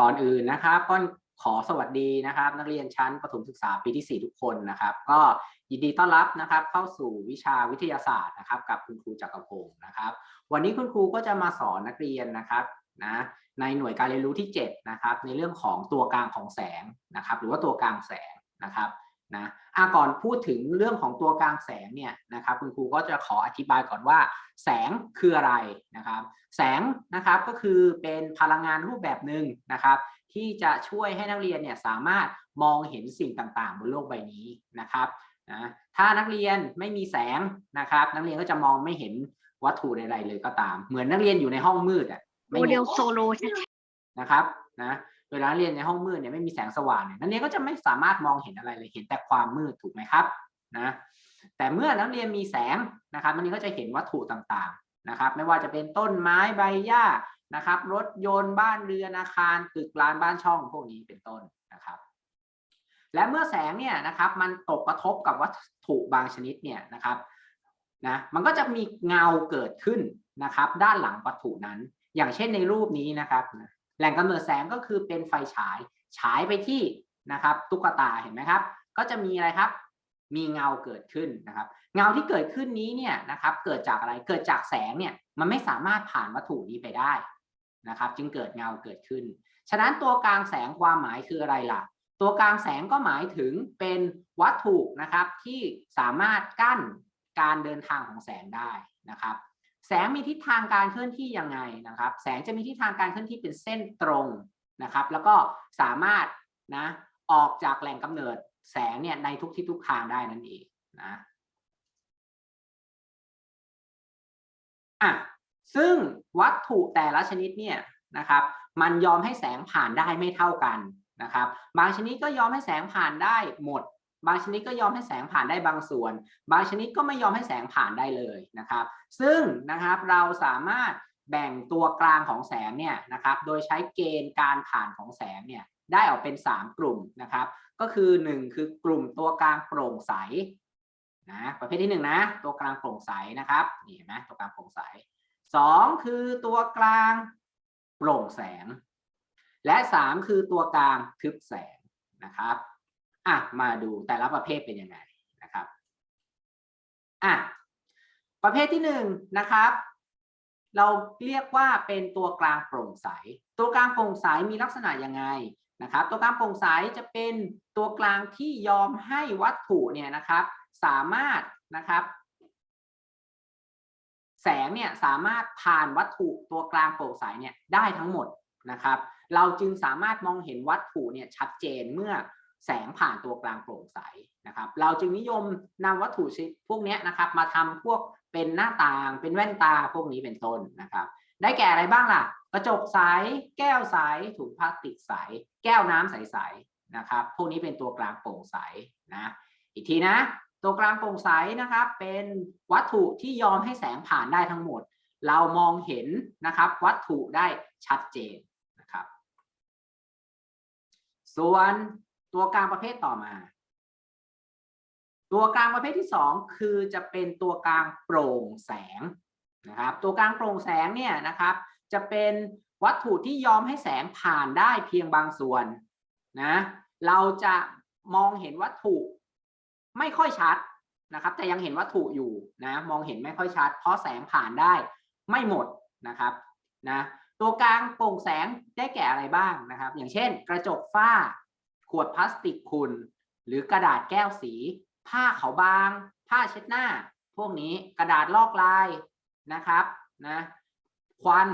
ก่อนอื่นนะครับก็ขอสวัสดีนะครับ นักเรียนชั้นประถมศึกษาปีที่ 4 ทุกคนนะครับ ก็ยินดีต้อนรับนะครับ เข้าสู่วิชาวิทยาศาสตร์นะครับ กับคุณครูจักรพงศ์นะครับ วันนี้คุณครูก็จะมาสอนนักเรียนนะครับนะในหน่วยการเรียนรู้ที่ 7 นะครับ ในเรื่องของตัวกลางของแสงนะครับ หรือว่าตัวกลางแสงนะครับ นะอะก่อนพูดถึงเรื่องของตัวกลางแสงเนี่ยนะครับคุณครูก็จะขออธิบายก่อนว่า แสงคืออะไรนะครับ แสงนะครับก็คือเป็นพลังงานรูปแบบหนึ่งนะครับ ที่จะช่วยให้นักเรียนเนี่ยสามารถมองเห็นสิ่งต่างๆ บนโลกใบนี้นะครับนะถ้านักเรียนไม่มีแสงนะครับ นักเรียนก็จะมองไม่เห็นวัตถุใดๆเลยก็ตาม เหมือนนักเรียนอยู่ในห้องมืดอะโมไม่เดมีลโซโลชัดนะครับนะ เวลาเรียนในห้องมืดเนี่ยไม่มีแสงสว่างเนี่ยนักเรียนก็จะไม่สามารถมองเห็นอะไรเลยเห็นแต่ความมืดถูกไหมครับนะแต่เมื่อนักเรียนมีแสงนะครับนักเรียนก็จะเห็นวัตถุต่างๆนะครับ ไม่ว่าจะเป็นต้นไม้ใบหญ้านะครับ รถยนต์บ้านเรือนอาคารตึกรานบ้านช่องพวกนี้เป็นต้นนะครับ และเมื่อแสงเนี่ยนะครับมันตกกระทบกับวัตถุบางชนิดเนี่ยนะครับนะมันก็จะมีเงาเกิดขึ้นนะครับ ด้านหลังวัตถุนั้น อย่างเช่นในรูปนี้นะครับ แหล่งกำเนิดแสงก็คือเป็นไฟฉาย ฉายไปที่นะครับตุ๊กตาเห็นไหมครับ ก็จะมีอะไรครับ มีเงาเกิดขึ้นนะครับ เงาที่เกิดขึ้นนี้เนี่ยนะครับเกิดจากอะไรเกิดจากแสงเนี่ยมันไม่สามารถผ่านวัตถุนี้ไปได้นะครับ จึงเกิดเงาเกิดขึ้น ฉะนั้นตัวกลางแสงความหมายคืออะไรล่ะ ตัวกลางแสงก็หมายถึงเป็นวัตถุนะครับที่สามารถกั้นการเดินทางของแสงได้นะครับ แสงมีทิศทางการเคลื่อนที่ยังไงนะครับ แสงจะมีทิศทางการเคลื่อนที่เป็นเส้นตรงนะครับ แล้วก็สามารถนะออกจากแหล่งกำเนิดแสงเนี่ยในทุกทิศทุกทางได้นั่นเองนะอะซึ่งวัตถุแต่ละชนิดเนี่ยนะครับ มันยอมให้แสงผ่านได้ไม่เท่ากันนะครับ บางชนิดก็ยอมให้แสงผ่านได้หมด บางชนิดก็ยอมให้แสงผ่านได้บางส่วน บางชนิดก็ไม่ยอมให้แสงผ่านได้เลยนะครับ ซึ่งนะครับเราสามารถแบ่งตัวกลางของแสงเนี่ยนะครับโดยใช้เกณฑ์การผ่านของแสงเนี่ยได้ออกเป็น 3 กลุ่มนะครับ ก็คือ 1 คือกลุ่มตัวกลางโปร่งใสนะประเภทที่1นะตัวกลางโปร่งใสนะครับนี่เห็นไหมตัวกลางโปร่งใส 2 คือตัวกลางโปร่งแสง และ 3 คือตัวกลางทึบแสงนะครับ อะมาดูแต่ละประเภทเป็นยังไงนะครับอะประเภทที่หนึ่งนะครับ เราเรียกว่าเป็นตัวกลางโปร่งใส ตัวกลางโปร่งใสมีลักษณะยังไงนะครับ ตัวกลางโปร่งใสจะเป็นตัวกลางที่ยอมให้วัตถุเนี่ยนะครับ สามารถนะครับ แสงเนี่ยสามารถผ่านวัตถุตัวกลางโปร่งใสเนี่ยได้ทั้งหมดนะครับ เราจึงสามารถมองเห็นวัตถุเนี่ยชัดเจนเมื่อ แสงผ่านตัวกลางโปร่งใสนะครับ เราจึงนิยมนำวัตถุชนิดพวกนี้นะครับ มาทำพวกเป็นหน้าต่างเป็นแว่นตาพวกนี้เป็นต้นนะครับ ได้แก่อะไรบ้างล่ะ กระจกใสแก้วใสถุงพลาสติกใสแก้วน้ำใสๆนะครับ พวกนี้เป็นตัวกลางโปร่งใสนะอีกทีนะ ตัวกลางโปร่งใสนะครับ เป็นวัตถุที่ยอมให้แสงผ่านได้ทั้งหมด เรามองเห็นนะครับ วัตถุได้ชัดเจนนะครับ ส่วน ตัวกลางประเภทต่อมา ตัวกลางประเภทที่สองคือจะเป็นตัวกลางโปร่งแสงนะครับ ตัวกลางโปร่งแสงเนี่ยนะครับ จะเป็นวัตถุที่ยอมให้แสงผ่านได้เพียงบางส่วนนะ เราจะมองเห็นวัตถุไม่ค่อยชัดนะครับ แต่ยังเห็นวัตถุอยู่นะ มองเห็นไม่ค่อยชัด เพราะแสงผ่านได้ไม่หมดนะครับนะ ตัวกลางโปร่งแสงได้แก่อะไรบ้างนะครับ อย่างเช่น กระจกฝ้า ขวดพลาสติกขุ่นหรือกระดาษแก้วสี ผ้าขาวบาง ผ้าเช็ดหน้า พวกนี้กระดาษลอกลายนะครับนะควัน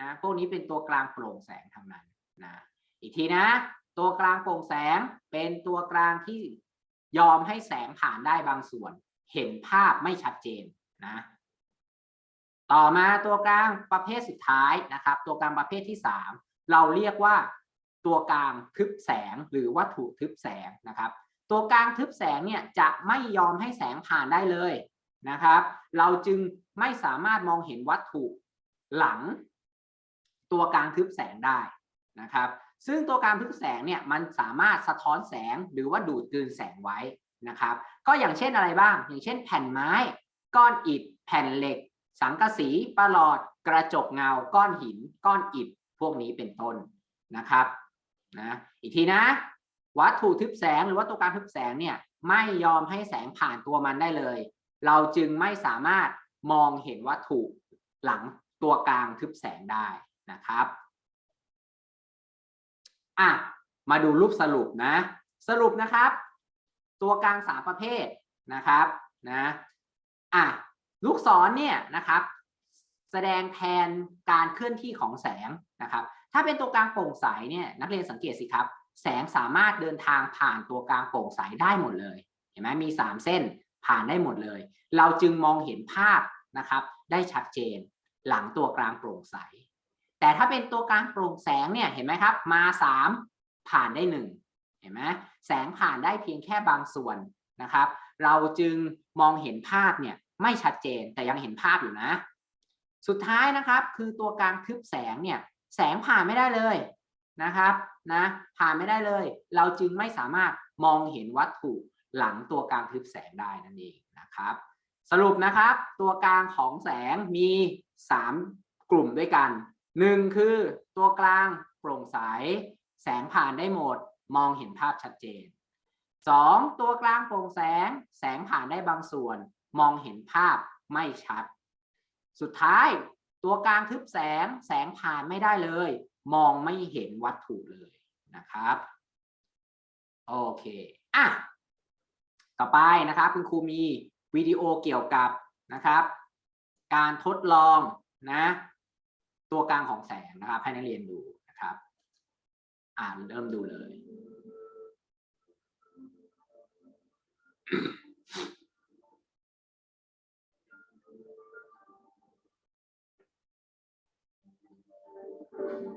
นะพวกนี้เป็นตัวกลางโปร่งแสงทั้งนั้นนะอีกทีนะ ตัวกลางโปร่งแสงเป็นตัวกลางที่ยอมให้แสงผ่านได้บางส่วน เห็นภาพไม่ชัดเจนนะต่อมาตัวกลางประเภทสุดท้ายนะครับ ตัวกลางประเภทที่ 3 เราเรียกว่า ตัวกลางทึบแสงหรือวัตถุทึบแสงนะครับ ตัวกลางทึบแสงเนี่ยจะไม่ยอมให้แสงผ่านได้เลยนะครับ เราจึงไม่สามารถมองเห็นวัตถุหลัง ตัวกลางทึบแสงได้นะครับ ซึ่งตัวกลางทึบแสงเนี่ยมันสามารถสะท้อนแสงหรือว่าดูดกลืนแสงไว้นะครับ ก็อย่างเช่นอะไรบ้าง อย่างเช่น แผ่นไม้ ก้อนอิฐ แผ่นเหล็ก สังกะสีประหลอด กระจกเงา ก้อนหิน ก้อนอิฐ พวกนี้เป็นต้นนะครับ นะอีกทีนะ วัตถุทึบแสงหรือว่าตัวกลางทึบแสงเนี่ยไม่ยอมให้แสงผ่านตัวมันได้เลย เราจึงไม่สามารถมองเห็นวัตถุหลังตัวกลางทึบแสงได้นะครับอะมาดูรูปสรุปนะ สรุปนะครับ ตัวกลางสามประเภทนะครับนะอะลูกศรเนี่ยนะครับ แสดงแทนการเคลื่อนที่ของแสงนะครับ ถ้าเป็นตัวกลางโปร่งใสเนี่ยนักเรียนสังเกตสิครับ แสงสามารถเดินทางผ่านตัวกลางโปร่งใสได้หมดเลย เห็นไหมมี 3 เส้นผ่านได้หมดเลย เราจึงมองเห็นภาพนะครับได้ชัดเจนหลังตัวกลางโปร่งใส แต่ถ้าเป็นตัวกลางโปร่งแสงเนี่ยเห็นไหมครับมา 3 ผ่านได้ 1 เห็นไหมแสงผ่านได้เพียงแค่บางส่วนนะครับ เราจึงมองเห็นภาพเนี่ยไม่ชัดเจนแต่ยังเห็นภาพอยู่นะ สุดท้ายนะครับคือตัวกลางทึบแสงเนี่ย แสงผ่านไม่ได้เลยนะครับนะผ่านไม่ได้เลย เราจึงไม่สามารถมองเห็นวัตถุหลังตัวกลางทึบแสงได้นั่นเองนะครับ สรุปนะครับตัวกลางของแสงมี 3 กลุ่มด้วยกัน 1 คือตัวกลางโปร่งใส แสงผ่านได้หมด มองเห็นภาพชัดเจน 2. ตัวกลางโปร่งแสง แสงผ่านได้บางส่วน มองเห็นภาพไม่ชัด สุดท้าย ตัวกลางทึบแสงแสงผ่านไม่ได้เลย มองไม่เห็นวัตถุเลยนะครับโอเคอะต่อไปนะครับคุณครูมีวิดีโอเกี่ยวกับนะครับ การทดลองนะตัวกลางของแสงนะครับ ให้นักเรียนดูนะครับ อ่านเริ่มดูเลย สว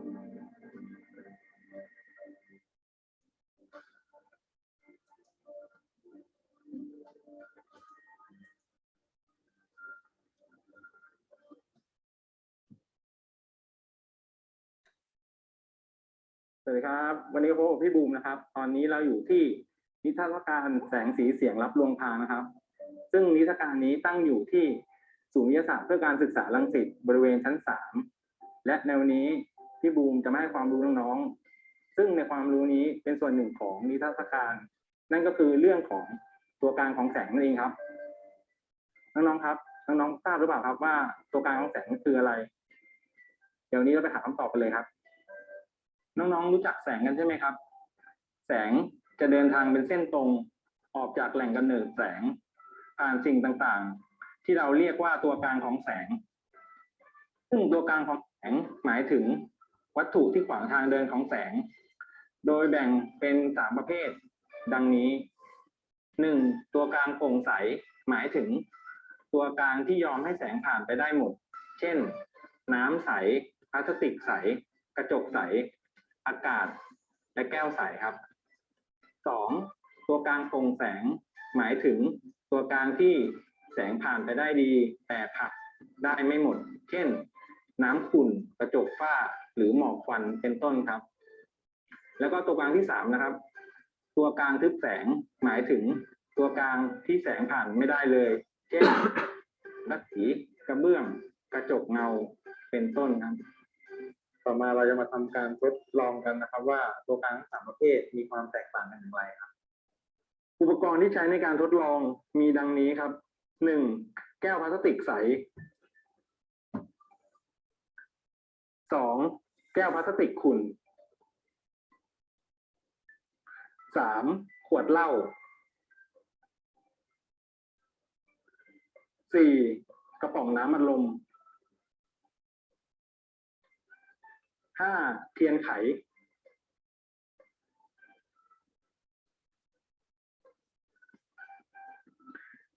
ัสดีครับ วันนี้พบกับพี่บูมนะครับ ตอนนี้เราอยู่ที่นิทรรศการแสงสีเสียงรับลวงพานะครับ ซึ่งนิทรรศการนี้ตั้งอยู่ที่ศูนย์วิทยาศาสตร์เพื่อการศึกษาลังสิตบริเวณชั้นสามและในวันนี้ พี่บูมจะมาให้ความรู้น้องๆ ซึ่งในความรู้นี้เป็นส่วนหนึ่งของนิทรรศการ นั่นก็คือเรื่องของตัวกลางของแสงนั่นเองครับ น้องๆครับน้องๆทราบหรือเปล่าครับว่าตัวกลางของแสงคืออะไร เดี๋ยวนี้เราไปหาคำตอบกันเลยครับ น้องๆรู้จักแสงกันใช่ไหมครับ แสงจะเดินทางเป็นเส้นตรงออกจากแหล่งกำเนิดแสงผ่านสิ่งต่างๆ ที่เราเรียกว่าตัวกลางของแสง ซึ่งตัวกลางของแสงหมายถึง วัตถุที่ขวางทางเดินของแสง โดยแบ่งเป็นสามประเภท ดังนี้หนึ่งตัวกลางโปร่งใสหมายถึง ตัวกลางที่ยอมให้แสงผ่านไปได้หมด เช่น น้ำใสพลาสติกใส กระจกใส อากาศ และแก้วใสครับสองตัวกลางโปร่งแสง หมายถึง ตัวกลางที่แสงผ่านไปได้ดี แต่ผักได้ไม่หมด เช่น น้ำขุ่นกระจกฝ้า หรือหมอกควันเป็นต้นครับ แล้วก็ตัวกลางที่สามนะครับ ตัวกลางทึบแสงหมายถึงตัวกลางที่แสงผ่านไม่ได้เลย เช่นรัสีกระเบื้องกระจกเงาเป็นต้นครับ ต่อมาเราจะมาทำการทดลองกันนะครับ ว่าตัวกลางทั้งสามประเภทมีความแตกต่างกันอย่างไรครับ อุปกรณ์ที่ใช้ในการทดลองมีดังนี้ครับหนึ่งแก้วพลาสติกใสสอง แก้วพลาสติกขุ่นสามขวดเหล้าสี่กระป๋องน้ำอัดลมห้าเทียนไข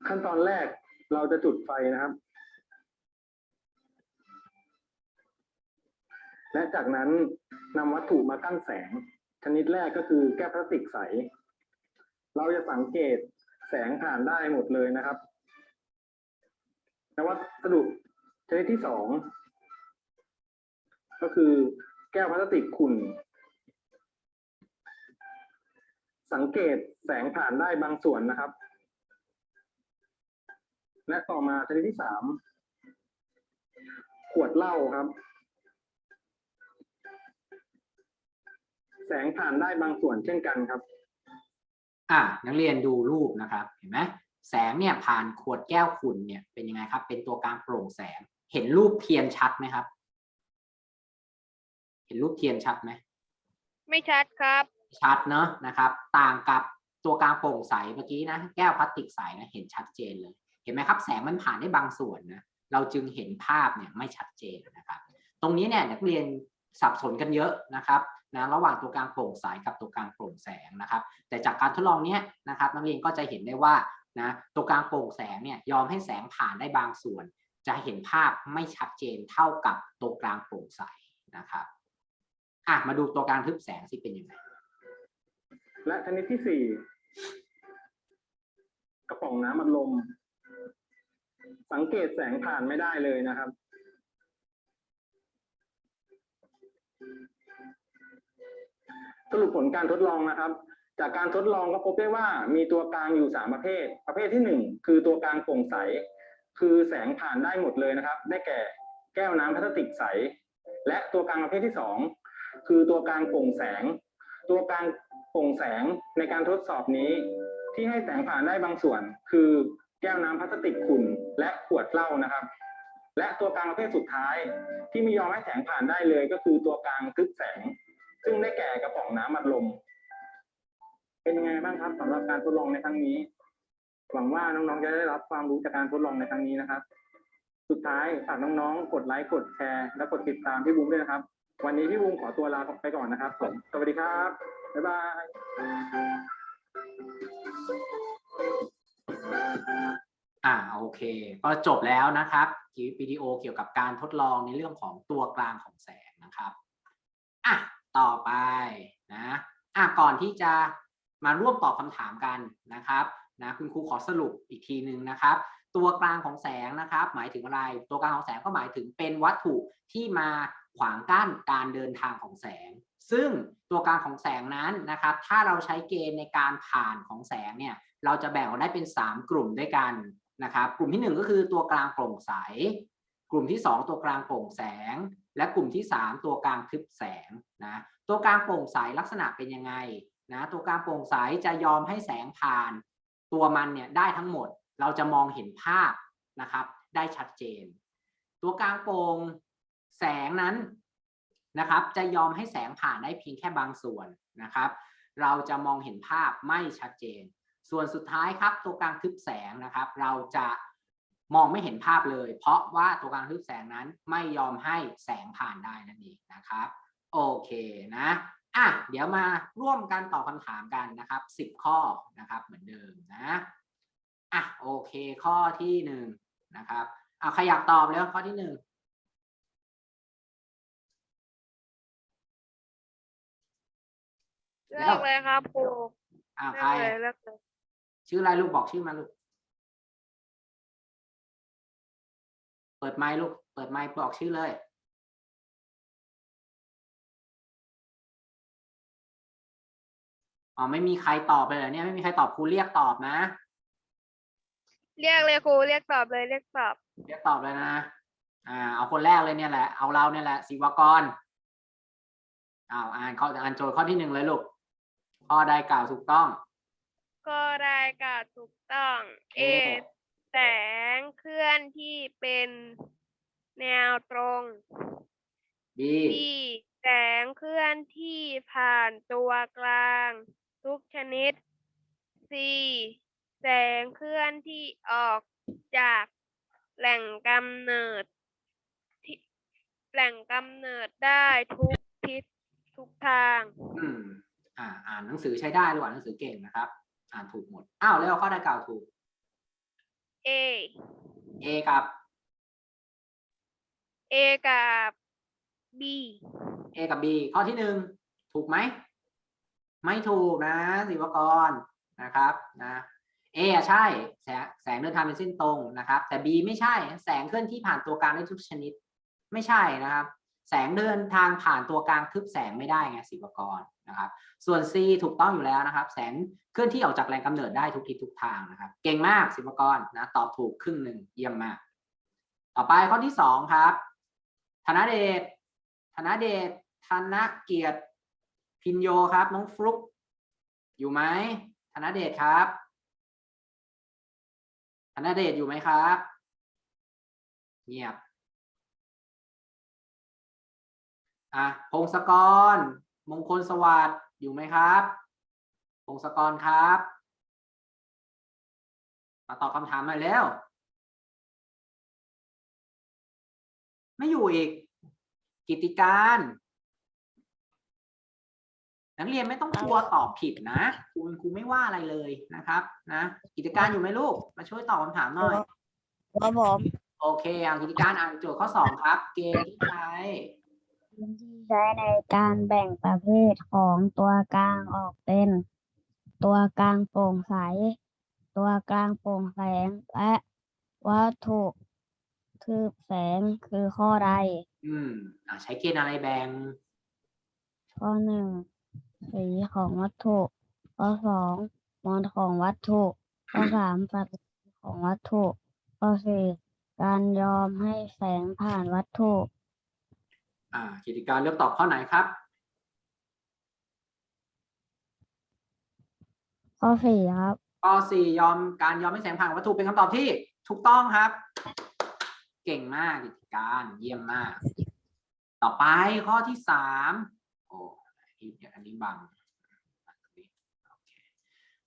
ขั้นตอนแรกเราจะจุดไฟนะครับ และจากนั้นนำวัตถุมากั้นแสง ชนิดแรกก็คือแก้วพลาสติกใส เราจะสังเกตแสงผ่านได้หมดเลยนะครับและวัสดุชนิดที่สองก็คือแก้วพลาสติกขุ่น สังเกตแสงผ่านได้บางส่วนนะครับ และต่อมาชนิดที่สามขวดเหล้าครับ แสงผ่านได้บางส่วนเช่นกันครับ อะนักเรียนดูรูปนะครับ เห็นไหมแสงเนี่ยผ่านขวดแก้วขุ่นเนี่ยเป็นยังไงครับ เป็นตัวกลางโปร่งแสง เห็นรูปเทียนชัดไหมครับ เห็นรูปเทียนชัดไหมไม่ชัดครับ ชัดเนอะนะครับ ต่างกับตัวกลางโปร่งใสเมื่อกี้นะแก้วพลาสติกใสนะเห็นชัดเจนเลย เห็นไหมครับ แสงมันผ่านได้บางส่วนนะเราจึงเห็นภาพเนี่ยไม่ชัดเจนนะครับ ตรงนี้เนี่ยนักเรียนสับสนกันเยอะนะครับ นะระหว่างตัวกลางโปร่งใสกับตัวกลางโปร่งแสงนะครับ แต่จากการทดลองนี้นะครับนักเรียนก็จะเห็นได้ว่านะตัวกลางโปร่งแสงเนี่ยยอมให้แสงผ่านได้บางส่วน จะเห็นภาพไม่ชัดเจนเท่ากับตัวกลางโปร่งใสนะครับอะมาดูตัวกลางทึบแสงสิเป็นยังไงและชนิดที่สี่กระป๋องน้ำอัดลม สังเกตแสงผ่านไม่ได้เลยนะครับ สรุปผลการทดลองนะครับ จากการทดลองก็พบได้ว่ามีตัวกลางอยู่สามประเภท ประเภทที่หนึ่งคือตัวกลางโปร่งใส คือแสงผ่านได้หมดเลยนะครับ ได้แก่แก้วน้ำพลาสติกใส และตัวกลางประเภทที่สองคือตัวกลางโปร่งแสง ตัวกลางโปร่งแสงในการทดสอบนี้ที่ให้แสงผ่านได้บางส่วน คือแก้วน้ำพลาสติกขุ่นและขวดเหล้านะครับ และตัวกลางประเภทสุดท้าย ที่ไม่ยอมให้แสงผ่านได้เลยก็คือตัวกลางทึบแสง ซึ่งได้แก่กระป๋องน้ำอัดลม เป็นยังไงบ้างครับสำหรับการทดลองในครั้งนี้ หวังว่าน้องๆจะได้รับความรู้จากการทดลองในครั้งนี้นะครับ สุดท้ายฝากน้องๆ กดไลค์กดแชร์และกดติดตามพี่บูมด้วยนะครับ วันนี้พี่บูมขอตัวลาไปก่อนนะครับผมสวัสดีครับบ๊ายบาย อ่าโอเค ก็จบแล้วนะครับคลิปวิดีโอเกี่ยวกับการทดลองในเรื่องของตัวกลางของแสงนะครับอะ ต่อไปนะอะก่อนที่จะมาร่วมตอบคำถามกันนะครับนะคุณครูขอสรุปอีกทีหนึ่งนะครับ ตัวกลางของแสงนะครับ หมายถึงอะไร ตัวกลางของแสงก็หมายถึงเป็นวัตถุที่มาขวางกั้นการเดินทางของแสง ซึ่งตัวกลางของแสงนั้นนะครับ ถ้าเราใช้เกณฑ์ในการผ่านของแสงเนี่ยเราจะแบ่งออกได้เป็น 3 กลุ่มด้วยกันนะครับ กลุ่มที่ 1 ก็คือตัวกลางโปร่งใส กลุ่มที่ 2 ตัวกลางโปร่งแสง และกลุ่มที่ 3 ตัวกลางทึบแสงนะตัวกลางโปร่งใสลักษณะเป็นยังไงนะตัวกลางโปร่งใสจะยอมให้แสงผ่าน ตัวมันเนี่ยได้ทั้งหมดเราจะมองเห็นภาพนะครับ ได้ชัดเจน ตัวกลางโปร่งแสงนั้นนะครับ จะยอมให้แสงผ่านได้เพียงแค่บางส่วนนะครับ เราจะมองเห็นภาพไม่ชัดเจน ส่วนสุดท้ายครับ ตัวกลางทึบแสงนะครับ เราจะ มองไม่เห็นภาพเลย เพราะว่าตัวกลางทึบแสงนั้นไม่ยอมให้แสงผ่านได้นั่นเองนะครับ โอเคนะอะเดี๋ยวมาร่วมกันตอบคำถามกันนะครับสิบข้อนะครับเหมือนเดิมนะอะโอเคข้อที่หนึ่งนะครับเอาใครอยากตอบแล้วข้อที่หนึ่งเลือกเลยครับครูอ่าเลืใครอกเลยเลือกเลยชื่ออะไรลูกบอกชื่อมาลูก เปิดไมค์ลูก เปิดไมค์บอกชื่อเลยอ๋อไม่มีใครตอบเลยเหรอเนี่ยไม่มีใครตอบครูเรียกตอบนะ เรียกเลยครูเรียกตอบเลยเรียกตอบ เรียกตอบเลยนะ อ่า เอาคนแรกเลยเนี่ยแหละ เอาเราเนี่ยแหละศิวกรอ้าวอ่านข้ออ่านโจทย์ข้อที่หนึ่งเลยลูกข้อใดกล่าวถูกต้อง ก็ได้กล่าวถูกต้องโอ A เคแสงเคลื่อนที่ เป็นแนวตรง B B แสงเคลื่อนที่ผ่านตัวกลาง ทุกชนิด C แสงเคลื่อนที่ออกจากแหล่งกำเนิดที่แหล่งกำเนิดได้ทุกทิศทุกทาง อืมอ่าอ่านหนังสือใช้ได้หรืออ่านหนังสือเก่งนะครับ อ่านถูกหมด อ้าวแล้วข้อใดกล่าวถูก A A กับ A กับ B A กับ B ข้อที่หนึ่งถูกไหม ไม่ถูกนะศิวกรนะครับนะ A อะใช่แสงแสงเดินทางเป็นเส้นตรงนะครับ แต่ B ไม่ใช่แสงเคลื่อนที่ผ่านตัวกลางได้ทุกชนิด ไม่ใช่นะครับ แสงเดินทางผ่านตัวกลางทึบแสงไม่ได้ไงศิวกรนะครับ ส่วน C ถูกต้องอยู่แล้วนะครับ แสงเคลื่อนที่ออกจากแหล่งกำเนิดได้ทุกทิศทุกทางนะครับ เก่งมากศิวกรนะตอบถูกครึ่งหนึ่งเยี่ยมมาก ต่อไปข้อที่สองครับ ธนเดชธนเดชธนเกียรติพิพินโยครับ น้องฟลุกอยู่ไหมธนเดชครับธนเดชอยู่ไหมครับ เงียบอะพงศกร มงคลสวัสดิ์อยู่ไหมครับพงศกรครับ มาตอบคำถามหน่อยเร็ว ไม่อยู่อีก กิตติการ นักเรียนไม่ต้องกลัวตอบผิดนะครูเป็นครูไม่ว่าอะไรเลยนะครับ นะ กิตติการอยู่ไหมลูก มาช่วยตอบคำถามหน่อยครับผมโอเคอ่านกิจการอ่านโจทย์ข้อสองครับ เกณฑ์ที่ใช้ที่ใช้ในการแบ่งประเภทของตัวกลางออกเป็น ตัวกลางโปร่งใส ตัวกลางโปร่งแสงและวัตถุ คืบแสงคือข้อใดอืมอ่าใช้เกณฑ์อะไรแบ่งข้อหนึ่งสีของวัตถุข้อสองมวลของวัตถุข้อสามสัดส่วนของวัตถุข้อสี่การยอมให้แสงผ่านวัตถุ อ่ากิจการเลือกตอบข้อไหนครับ ข้อสี่ครับข้อสี่ยอมการยอมให้แสงผ่านวัตถุเป็นคำตอบที่ถูกต้องครับ เก่งมากกิจการเยี่ยมมาก ต่อไปข้อที่สามโอ้อันนี้เดี๋ยวอันนี้บัง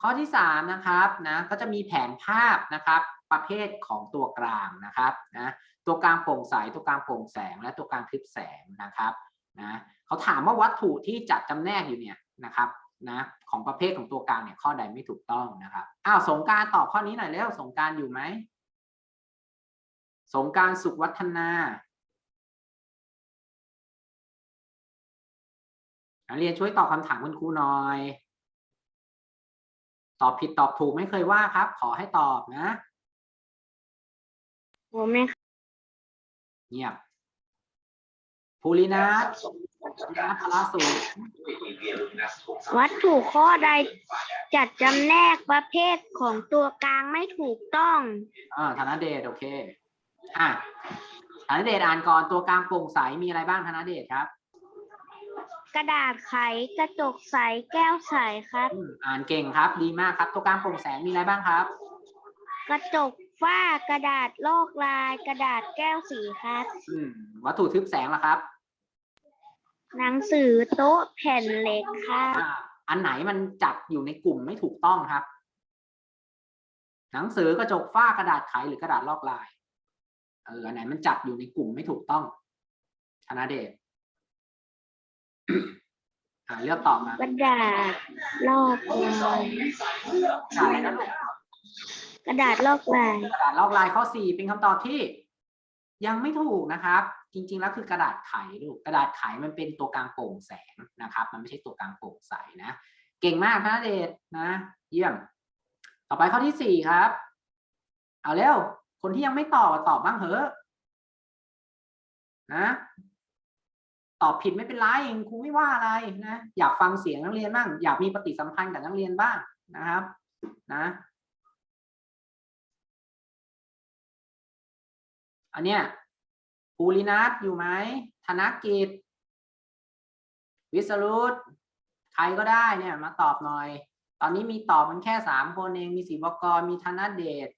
ข้อที่สามนะครับนะก็จะมีแผนภาพนะครับประเภทของตัวกลางนะครับนะตัวกลางโปร่งใสตัวกลางโปร่งแสง และตัวกลางคลิปแสงนะครับนะเขาถามว่าวัตถุที่จัดจำแนกอยู่เนี่ยนะครับนะของประเภทของตัวกลางเนี่ยข้อใดไม่ถูกต้องนะครับอ้าวสงการตอบข้อนี้หน่อยแล้วสงการอยู่ไหม สงกรารสุขวัฒนานักเรียนช่วยตอบคำถามคุณครูหน่อย ตอบผิดตอบถูกไม่เคยว่าครับ ขอให้ตอบนะผมไม่เงียบภูรินัทภูรินัทพลาสูรวัตถุข้อใดจัดจำแนกประเภทของตัวกลางไม่ถูกต้อง อ่าธนเดชโอเค อะธนเดชอ่านก่อนตัวกลางโปร่งใสมีอะไรบ้างธนเดชครับ กระดาษไขกระจกใสแก้วใสครับ อืมอ่านเก่งครับ ดีมากครับ ตัวกลางโปร่งแสงมีอะไรบ้างครับ กระจกฝ้ากระดาษลอกลาย กระดาษแก้วสีครับ อืมวัตถุทึบแสงล่ะครับหนังสือโต๊ะแผ่นเหล็กครับ อ่าอันไหนมันจัดอยู่ในกลุ่มไม่ถูกต้องครับ หนังสือกระจกฝ้ากระดาษไขหรือกระดาษลอกลาย เอออันไหนมันจัดอยู่ในกลุ่มไม่ถูกต้องธนเดชอ่าเลือกตอบมากระดาษลอกลายกระดาษอะไรนะลูกกระดาษลอกลายกระดาษลอกลายข้อสี่เป็นคำตอบที่ ยังไม่ถูกนะครับ จริง ๆ แล้วคือกระดาษไขลูกกระดาษไขมันเป็นตัวกลางโปร่งแสงนะครับ มันไม่ใช่ตัวกลางโปร่งใสนะ เก่งมากนะเดชนะ เยี่ยม ต่อไปข้อที่สี่ครับ เอาเร็ว คนที่ยังไม่ตอบตอบบ้างเหอะนะตอบผิดไม่เป็นไรเองครูไม่ว่าอะไรนะอยากฟังเสียงนักเรียนบ้างอยากมีปฏิสัมพันธ์กับนักเรียนบ้างนะครับ นะอันเนี้ยภูรินัทอยู่ไหมธนกิจ วิสรุตใครก็ได้เนี่ยมาตอบหน่อย ตอนนี้มีตอบมันแค่สามคนเองมีศิวกรมีธนเดช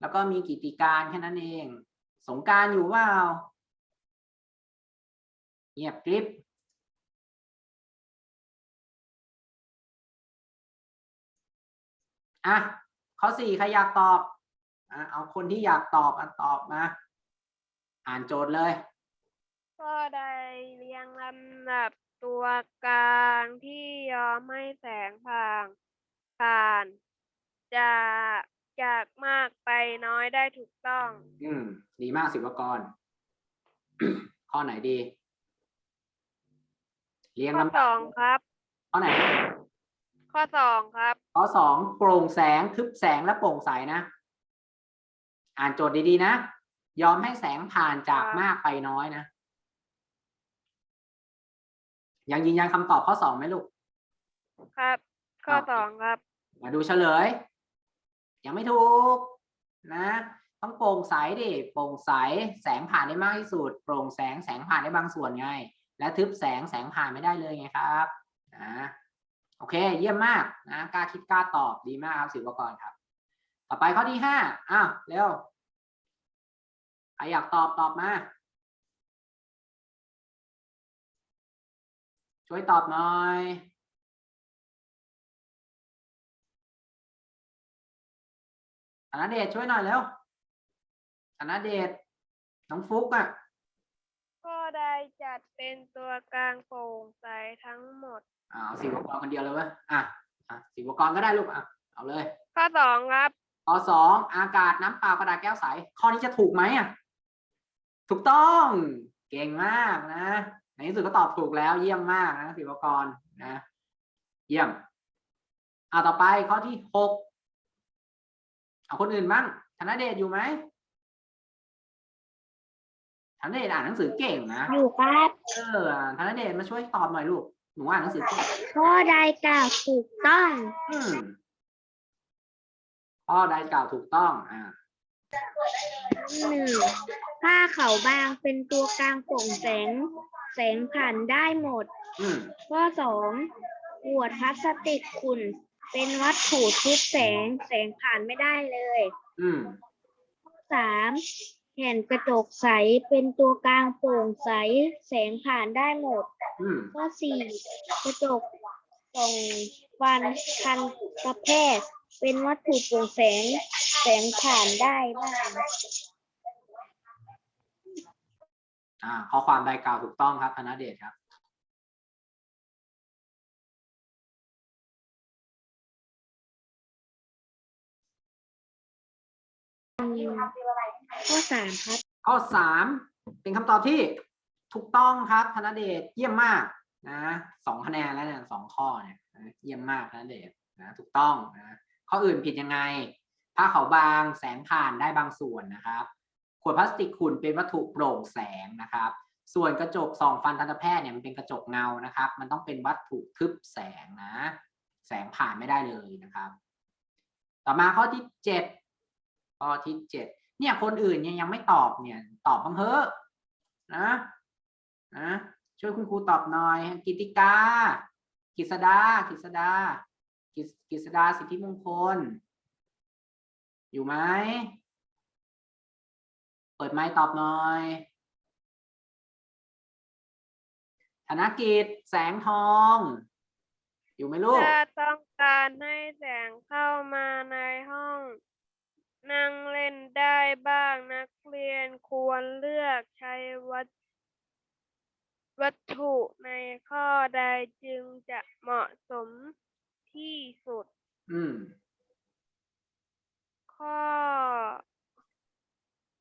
แล้วก็มีกิติการแค่นั้นเอง สงการอยู่เปล่าเงียบกริบอะข้อสี่ใครอยากตอบอะเอาคนที่อยากตอบอะตอบมาอ่านโจทย์เลยข้อใดเรียงลำดับตัวกลางที่ยอมให้แสงผ่านผ่านจาก จากมากไปน้อยได้ถูกต้อง อืม ดีมากศิวกร ข้อไหนดี เรียงข้อลำสดับองครับ ข้อไหน ข้อสองครับ ข้อสองโปร่งแสงทึบแสงและโปร่งใสนะ อ่านโจทย์ดีๆนะ ยอมให้แสงผ่านจากครับมากไปน้อยนะ ยังยืนยันคำตอบข้อสองไหมลูก ครับ ข้อโอเคสองครับ มาดูเฉลย ยังไม่ถูกนะต้องโปร่งใสดิโปร่งใสแสงผ่านได้มากที่สุด โปร่งแสงแสงผ่านได้บางส่วนไง และทึบแสงแสงผ่านไม่ได้เลยไงครับอนะโอเค เยี่ยมมากนะกล้าคิดกล้าตอบดีมากครับศิวกรครับ ต่อไปข้อที่ห้าอ้าวเร็วใครอยากตอบตอบมาช่วยตอบหน่อย ธนเดชช่วยหน่อยเร็วธนเดชน้องฟุกอะข้อใดจัดเป็นตัวกลางโปร่งใสทั้งหมดอ่าเอาศิวกรคนเดียวเลยเว้ยอะอะศิวกรก็ได้ลูกอะเอาเลยข้อสองครับข้อสองอากาศน้ำเปล่ากระดาษแก้วใสข้อนี้จะถูกไหมอะถูกต้อง เก่งมากนะในที่สุดก็ตอบถูกแล้วเยี่ยมมากนะศิวกรนะ เยี่ยมอ่าต่อไปข้อที่หก เอาคนอื่นบ้างธนเดชอยู่ไหมธนเดชอ่านหนังสือเก่งนะอยู่ครับเออธนเดชมาช่วยตอบหน่อยลูกหนูอ่านหนังสือเก่งข้อใดกล่าวถูกต้องอืมข้อใดกล่าวถูกต้องอ่าหนึ่งผ้าขาวบางเป็นตัวกลางโปร่งแสง แสงผ่านได้หมด อืมข้อสองขวดพลาสติกขุ่น เป็นวัตถุทึบแสงแสงผ่านไม่ได้เลย อืม สามแผ่นกระจกใสเป็นตัวกลางโปร่งใส แสงผ่านได้หมด อืม ข้อสี่กระจกส่องฟันทันตแพทย์เป็นวัตถุโปร่งแสง แสงผ่านได้บ้าง อ่าข้อความใดกล่าวถูกต้องครับธนเดชครับ ข้อสามครับ ข้อสามเป็นคำตอบที่ถูกต้องครับธนเดชเยี่ยมมากนะสองคะแนนแล้วเนี่ยสองข้อเนี่ยเยี่ยมมากธนเดชนะถูกต้องนะข้ออื่นผิดยังไงผ้าขาวบางแสงผ่านได้บางส่วนนะครับ ขวดพลาสติกขุ่นเป็นวัตถุโปร่งแสงนะครับ ส่วนกระจกส่องฟันทันตแพทย์เนี่ยมันเป็นกระจกเงานะครับ มันต้องเป็นวัตถุทึบแสงนะ แสงผ่านไม่ได้เลยนะครับ ต่อมาข้อที่เจ็ด ข้อที่เจ็ดเนี่ยคนอื่นยังยังไม่ตอบเนี่ยตอบบ้างเถอะนะนะช่วยคุณครูตอบหน่อย กิติกา กิษดา กิษดากิษกิษดาสิทธิมงคล อยู่ไหม เปิดไมค์ตอบหน่อยธนกิจแสงทอง อยู่ไหมลูกถ้าต้องการให้แสงเข้ามาในห้อง นั่งเล่นได้บ้างนักเรียนควรเลือกใช้วัตวัตถุในข้อใดจึงจะเหมาะสมที่สุด อืม ข้อ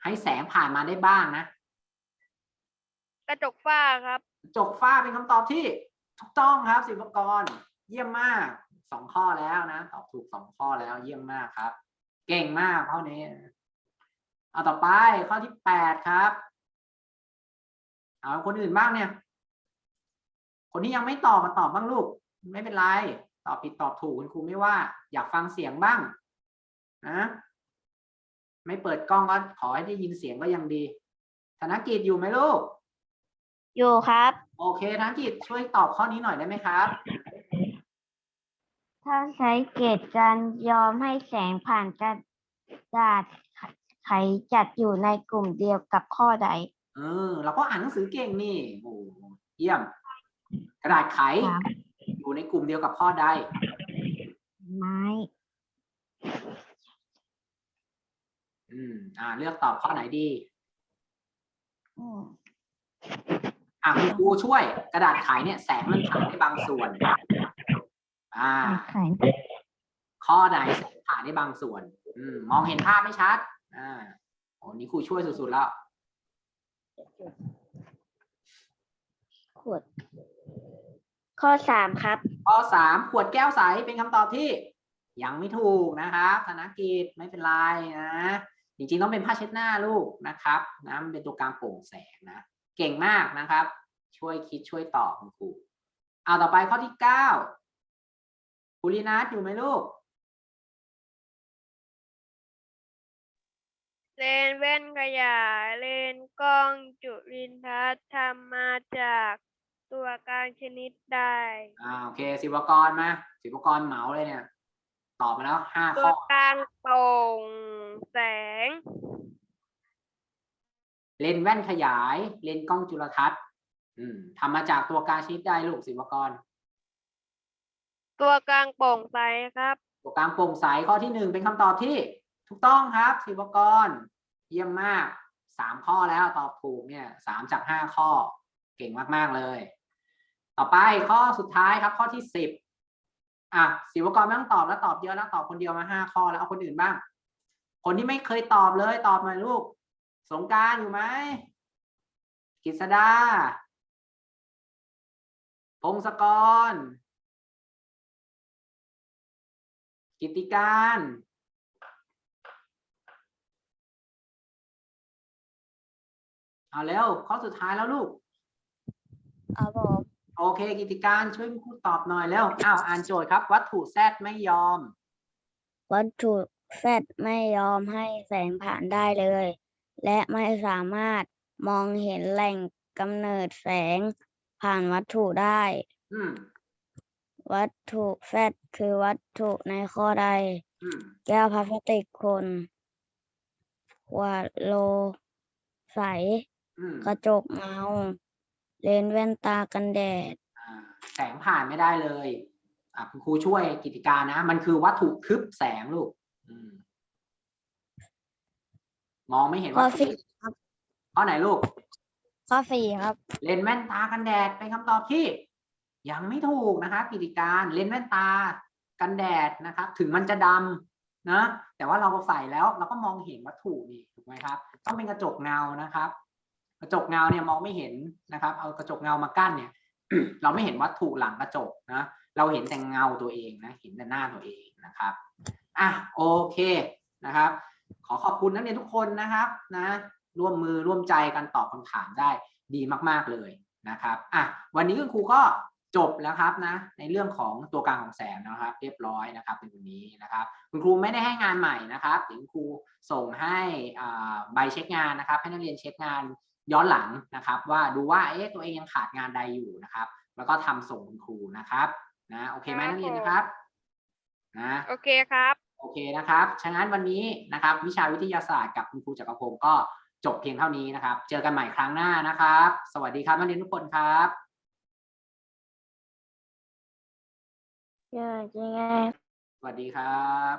ให้แสงผ่านมาได้บ้างนะ กระจกฝ้าครับ จกฟ้าเป็นคำตอบที่ถูกต้องครับ ศิวกร เยี่ยมมากสองข้อแล้วนะ ตอบถูกสองข้อแล้วเยี่ยมมากครับ เก่งมากข้อนี้ เอาต่อไปข้อที่แปดครับ เอาคนอื่นบ้างเนี่ย คนที่ยังไม่ตอบมาตอบบ้างลูก ไม่เป็นไร ตอบผิดตอบถูกคุณครูไม่ว่า อยากฟังเสียงบ้างนะไม่เปิดกล้องก็ขอให้ได้ยินเสียงก็ยังดีธนกิจอยู่ไหมลูก อยู่ครับ โอเคธนกิจช่วยตอบข้อนี้หน่อยได้ไหมครับ ถ้าใช้เกจการยอมให้แสงผ่านกระดาษไขจัดอยู่ในกลุ่มเดียวกับข้อใด เออเราก็อ่านหนังสือเก่งนี่โอ้เยี่ยม กระดาษไข ครับ อยู่ในกลุ่มเดียวกับข้อใด ไม้ อืม อ่า เลือกตอบข้อไหนดี อืมอ่าคุณครูช่วยกระดาษไขเนี่ยแสงมันผ่านได้บางส่วน อ่าไข่ข้อใดแสงผ่านได้บางส่วนอืมมองเห็นภาพไม่ชัด อ่าโอ้นี่ครูช่วยสุดๆแล้วขวด ข้อสามครับ ข้อสามขวดแก้วใสเป็นคำตอบที่ ยังไม่ถูกนะครับธนกิจไม่เป็นไรนะจริงๆต้องเป็นผ้าเช็ดหน้าลูกนะครับนะมันเป็นตัวกลางโปร่งแสงนะเก่งมากนะครับ ช่วยคิดช่วยตอบคุณครูเอาต่อไปข้อที่เก้า คุรินัทอยู่ไหมลูก เลนส์แว่นขยายเลนส์กล้องจุลินทรรศน์ทำมาจากตัวกลางางชนิดได้อ่าโอเคศิวกรมาศิวกรเหมาเลยเนี่ย ตอบมาแล้วห้าตัข้วอกลางโปร่งแสง เลนส์แว่นขยาย เลนส์กล้องจุลทรรศน์อืมทำมาจากตัวกลางชนิดใดลูกศิวกร ตัวกลางโปร่งใสครับ ตัวกลางโปร่งใสข้อที่หนึ่งเป็นคำตอบที่ ถูกต้องครับศิวกรเยี่ยมมากสามข้อแล้วตอบถูกเนี่ยสามจากห้าข้อเก่งมากๆเลย ต่อไปข้อสุดท้ายครับข้อที่สิบอะศิวกรไม่ต้องตอบแล้วตอบเยอะแล้วตอบคนเดียวมาห้าข้อแล้วเอาคนอื่นบ้าง คนที่ไม่เคยตอบเลยตอบหน่อยลูก สงการอยู่ไหมกิษดาพงศกร กิติการ เอาแล้วข้อสุดท้ายแล้วลูกครับผมโอเค กิติการช่วยคุณครูตอบหน่อยแล้วอ้าวอ่านโจทย์ครับ วัตถุแซดไม่ยอม วัตถุแฟดไม่ยอมให้แสงผ่านได้เลย และไม่สามารถมองเห็นแหล่งกำเนิดแสงผ่านวัตถุได้ อืม วัตถุแฟดคือวัตถุในข้อใด อืมแก้วพลาสติกคนขวดโล ใส อืมกระจกเงาเลนส์แว่นตากันแดด อ่าแสงผ่านไม่ได้เลยอะคุณครูช่วยกิติการนะ มันคือวัตถุทึบแสงลูกอืมมองไม่เห็นข้อวัตถุสี่ครับ ข้อไหนลูก ข้อสี่ครับ เลนส์แว่นตากันแดดเป็นคำตอบที่ ยังไม่ถูกนะครับกิติการเลนส์แว่นตา กันแดดนะครับ ถึงมันจะดำนะแต่ว่าเราใส่แล้วเราก็มองเห็นวัตถุนี่ถูกไหมครับ ต้องเป็นกระจกเงานะครับ กระจกเงาเนี่ยมองไม่เห็นนะครับ เอากระจกเงามากั้นเนี่ย เราไม่เห็นวัตถุหลังกระจกนะเราเห็นแต่เงาตัวเองนะเห็นแต่หน้าตัวเองนะครับอะโอเคนะครับ ขอขอบคุณนักเรียนทุกคนนะครับนะ ร่วมมือร่วมใจกันตอบคำถามได้ดีมาก ๆเลยนะครับอะวันนี้คุณครูก็ จบแล้วครับนะในเรื่องของตัวกลางของแสงนะครับ เรียบร้อยนะครับในวันนี้นะครับ คุณครูไม่ได้ให้งานใหม่นะครับเดี๋ยวคุณครูส่งให้อ่าใบเช็คงานนะครับ ให้นักเรียนเช็คงานย้อนหลังนะครับ ว่าดูว่าเอ๊ะตัวเองยังขาดงานใดอยู่นะครับ แล้วก็ทำส่งคุณครูนะครับนะโอเคไหมครับนักเรียนผมนะครับนะโอเคครับโอเคนะครับฉะนั้นวันนี้นะครับ วิชาวิทยาศาสตร์กับคุณครูจักรพงศ์ก็จบเพียงเท่านี้นะครับ เจอกันใหม่ครั้งหน้านะครับ สวัสดีครับนักเรียนทุกคนครับ สวัสดีครับ